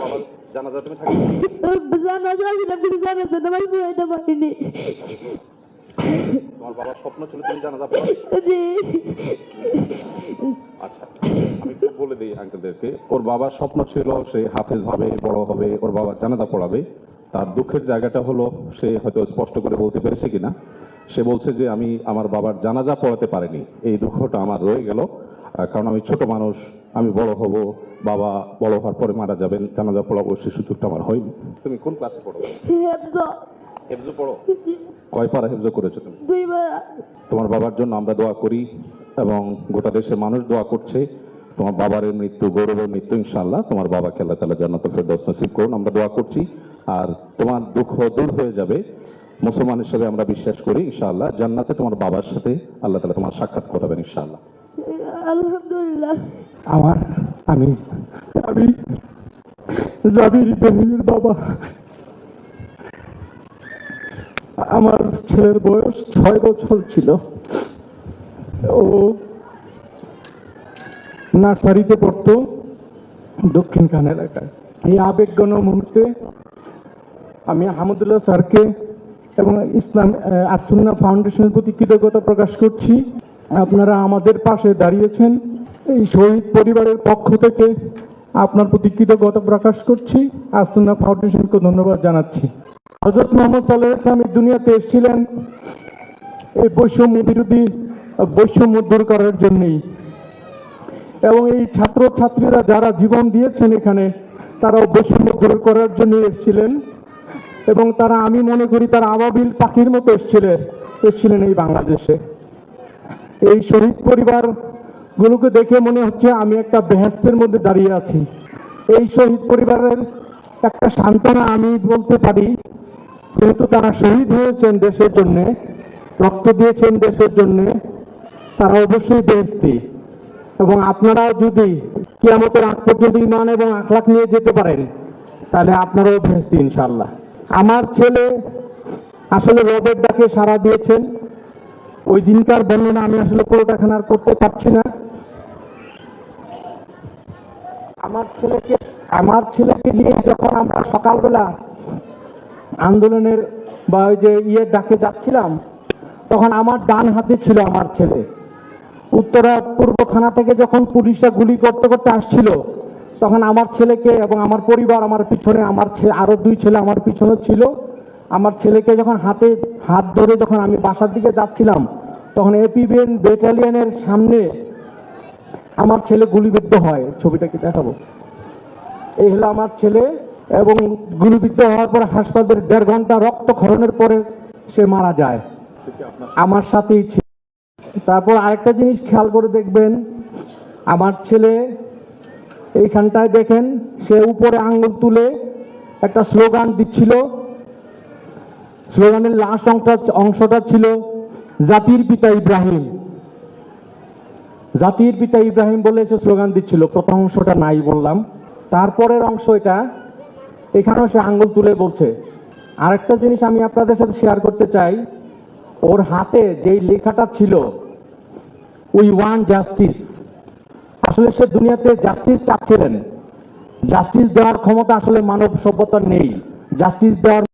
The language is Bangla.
বাবার জানাজা তুমি জানাজা পারিনি তোমার বাবার স্বপ্ন ছিল তুমি জানাজা পড়াবে আচ্ছা আমি বলে দিই, আঙ্কেলদেরকে, ওর বাবার স্বপ্ন ছিল সে হাফেজ হবে, বড় হবে, ওর বাবা জানাজা পড়াবে, তার দুঃখের জায়গাটা হলো সে হয়তো স্পষ্ট করে বলতে পেরেছে কিনা। সে বলছে যে আমি আমার বাবার জানাজা পড়াতে পারিনি, এই দুঃখটা আমার রয়ে গেল। কারণ আমি ছোট মানুষ, আমি বড় হব। বাবা বড় হওয়ার পরে মারা যাবেন জানাজা পড়াবো সে সুযোগটা আমার হয়নি। তুমি কোন ক্লাসে পড়ো? হেফজ। পড়ো? কয় পারা হেফজো করেছ তুমি? তোমার বাবার জন্য আমরা দোয়া করি এবং গোটা দেশের মানুষ দোয়া করছে। তোমার বাবার মৃত্যু গৌরবের মৃত্যু ইনশাআল্লাহ তোমার বাবাকে আল্লাহ তালা জান্নাতুল ফেরদৌস নসিব করুন আমরা দোয়া করছি। আর তোমার দুঃখ দূর হয়ে যাবে মুসলমান হিসেবে আমরা বিশ্বাস করি ইনশাআল্লাহ জান্নাতে তোমার বাবার সাথে আল্লাহ তালা তোমার সাক্ষাৎ করাবেন ইনশাআল্লাহ। আলহামদুলিল্লাহ। আমার আমি আমি জাবির ইব্রাহিমের বাবা। আমার ছেলের বয়স ছয় বছর ছিল। ও নার্সারিতে পড়তো দক্ষিণ খান এলাকায়। এই আবেগগণ মুহূর্তে আমি আহমদুল্লাহ স্যারকে এবং ইসলাম আসুন্না ফাউন্ডেশনের প্রতি কৃতজ্ঞতা প্রকাশ করছি। আপনারা আমাদের পাশে দাঁড়িয়েছেন। এই শহীদ পরিবারের পক্ষ থেকে আপনার প্রতি কৃতজ্ঞতা প্রকাশ করছি। আসুন্না ফাউন্ডেশনকে ধন্যবাদ জানাচ্ছি। হজরত মোহাম্মদ সাল্লাহ ইসলাম এই দুনিয়াতে এসেছিলেন এই বৈষম্য বিরোধী, বৈষম্য দূর করার জন্যই। এবং এই ছাত্র ছাত্রীরা যারা জীবন দিয়েছেন এখানে, তারাও বৈষম্য দূর করার জন্য এসেছিলেন। এবং তারা, আমি মনে করি, তারা আবাবিল পাখির মতো এসেছিলেন এসেছিলেন এই বাংলাদেশে। এই শহীদ পরিবার গুলোকে দেখে মনে হচ্ছে আমি একটা বেহেস্তের মধ্যে দাঁড়িয়ে আছি। এই শহীদ পরিবারের একটা সান্ত্বনা আমি বলতে পারি, যেহেতু তারা শহীদ হয়েছেন দেশের জন্য, রক্ত দিয়েছেন দেশের জন্য, তারা অবশ্যই বেহেস্তি। এবং আপনারাও যদি কিয়ামতের আগ পর্যন্ত ইমান এবং আখলাখ নিয়ে যেতে পারেন, তাহলে আপনারাও ভেস্তি ইনশাল্লাহ আমার ছেলে আসলে রবের ডাকে সাড়া দিয়েছেন। ওই দিনকার বর্ণনা আমি আসলে পুরোটা খানার করতে পারছি না। আমার ছেলেকে আমার ছেলেকে নিয়ে যখন আমরা সকালবেলা আন্দোলনের বা ওই যে ইয়ের ডাকে যাচ্ছিলাম, তখন আমার ডান হাতে ছিল আমার ছেলে। উত্তরা পূর্ব থানা থেকে যখন পুলিশরা গুলি করতে করতে আসছিল, তখন আমার ছেলেকে এবং আমার পরিবার আমার পিছনে, আমার ছেলে আরও দুই ছেলে আমার পিছনে ছিল। আমার ছেলেকে যখন হাতে, হাত ধরে যখন আমি বাসার দিকে যাচ্ছিলাম, তখন এপিবিএন ব্যাটালিয়নের সামনে আমার ছেলে গুলিবিদ্ধ হয়, ছবিটা কি দেখাবো? এই হলো আমার ছেলে এবং গুলিবিদ্ধ হওয়ার পর হাসপাতালের দেড় ঘণ্টা রক্ত রক্তক্ষরণের পরে সে মারা যায়। আমার সাথেই ছিল। তারপর আরেকটা জিনিস খেয়াল করে দেখবেন, আমার ছেলে এইখানটায় দেখেন, সে উপরে আঙ্গুল তুলে একটা স্লোগান দিচ্ছিল। স্লোগানের লাস্ট অংশটা অংশটা ছিল, জাতির পিতা ইব্রাহিম। জাতির পিতা ইব্রাহিম বলে সে স্লোগান দিচ্ছিল, প্রথম অংশটা নাই বললাম। তারপরের অংশ এটা। এখানেও সে আঙ্গুল তুলে বলছে, আরেকটা জিনিস আমি আপনাদের সাথে শেয়ার করতে চাই। ওর হাতে যেই লেখাটা ছিল উই ওয়ান জাস্টিস আসলে সে দুনিয়াতে জাস্টিস চাচ্ছিলেন। জাস্টিস দেওয়ার ক্ষমতা আসলে মানব সভ্যতার নেই। জাস্টিস দেওয়ার